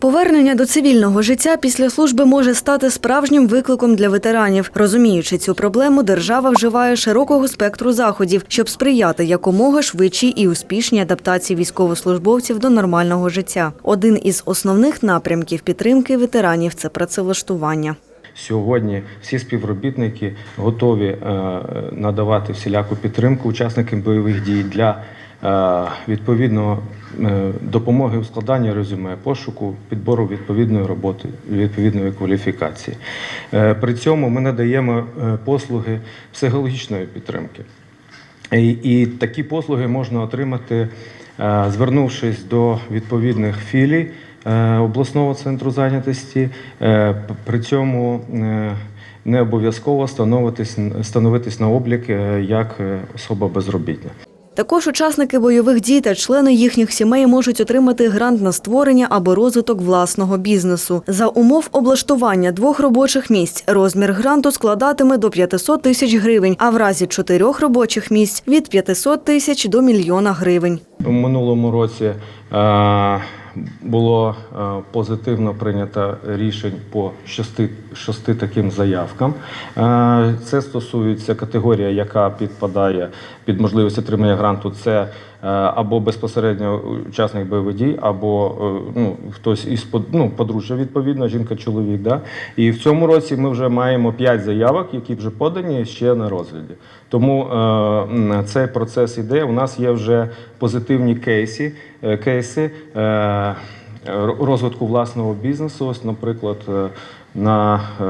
Повернення до цивільного життя після служби може стати справжнім викликом для ветеранів. Розуміючи цю проблему, держава вживає широкого спектру заходів, щоб сприяти якомога швидшій і успішній адаптації військовослужбовців до нормального життя. Один із основних напрямків підтримки ветеранів це працевлаштування. Сьогодні всі співробітники готові е, надавати всіляку підтримку учасникам бойових дій для е, відповідного е, допомоги у складанні резюме, пошуку, підбору відповідної роботи, відповідної кваліфікації. Е, При цьому ми надаємо послуги психологічної підтримки. І, і такі послуги можна отримати, звернувшись до відповідних філій обласного центру зайнятості. При цьому не обов'язково становитись, становитись на облік як особа безробітна. Також учасники бойових дій та члени їхніх сімей можуть отримати грант на створення або розвиток власного бізнесу. За умов облаштування двох робочих місць розмір гранту складатиме до 500 тисяч гривень, а в разі чотирьох робочих місць – від 500 тисяч до мільйона гривень. У минулому році е, було е, позитивно прийнято рішень по шести, шести таким заявкам. Е, Це стосується категорія, яка підпадає під можливість отримання гранту. Це або безпосередньо учасник бойових дій, або е, ну, хтось із ну, подружжя, відповідно, жінка-чоловік. Да? І в цьому році ми вже маємо 5 заявок, які вже подані ще на розгляді. Тому е, цей процес іде. У нас є вже позитивні кейси, е, кейси е, розвитку власного бізнесу. Ось, наприклад, е, на е,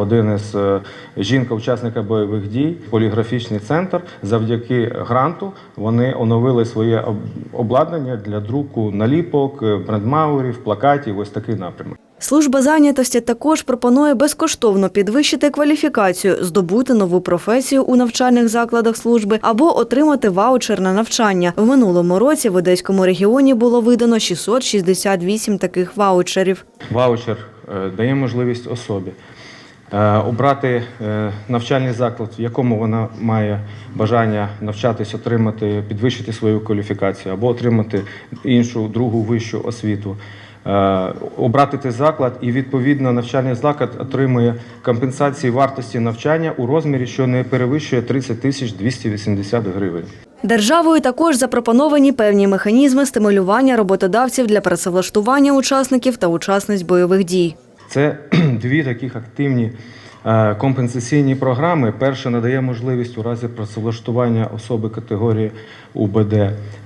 один із е, жінка-учасника бойових дій, поліграфічний центр. Завдяки гранту вони оновили своє обладнання для друку наліпок, е, брендмаурів, плакатів. Ось такий напрямок. Служба зайнятості також пропонує безкоштовно підвищити кваліфікацію, здобути нову професію у навчальних закладах служби або отримати ваучер на навчання. В минулому році в Одеському регіоні було видано 668 таких ваучерів. Ваучер дає можливість особі е, обрати е, навчальний заклад, в якому вона має бажання навчатись, отримати, підвищити свою кваліфікацію або отримати іншу другу вищу освіту. Е, Обрати цей заклад і відповідно навчальний заклад отримує компенсації вартості навчання у розмірі, що не перевищує 30 тисяч 280 гривень. Державою також запропоновані певні механізми стимулювання роботодавців для працевлаштування учасників та учасниць бойових дій. Це дві таких активні е, компенсаційні програми. Перша надає можливість у разі працевлаштування особи категорії УБД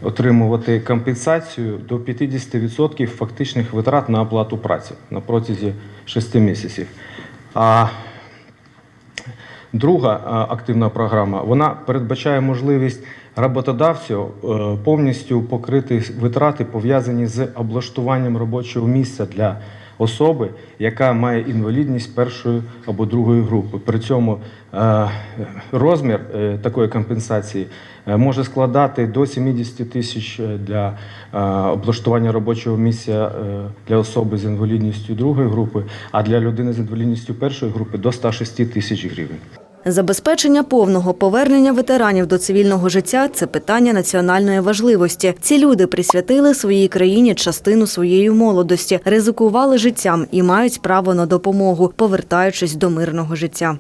отримувати компенсацію до 50% фактичних витрат на оплату праці на протязі 6 місяців. А Друга е, активна програма вона передбачає можливість роботодавцю е, повністю покрити витрати, пов'язані з облаштуванням робочого місця для особи, яка має інвалідність першої або другої групи. При цьому е, розмір е, такої компенсації може складати до 70 тисяч для облаштування робочого місця для особи з інвалідністю другої групи, а для людини з інвалідністю першої групи до 106 тисяч гривень. Забезпечення повного повернення ветеранів до цивільного життя це питання національної важливості. Ці люди присвятили своїй країні частину своєї молодості, ризикували життям і мають право на допомогу, повертаючись до мирного життя.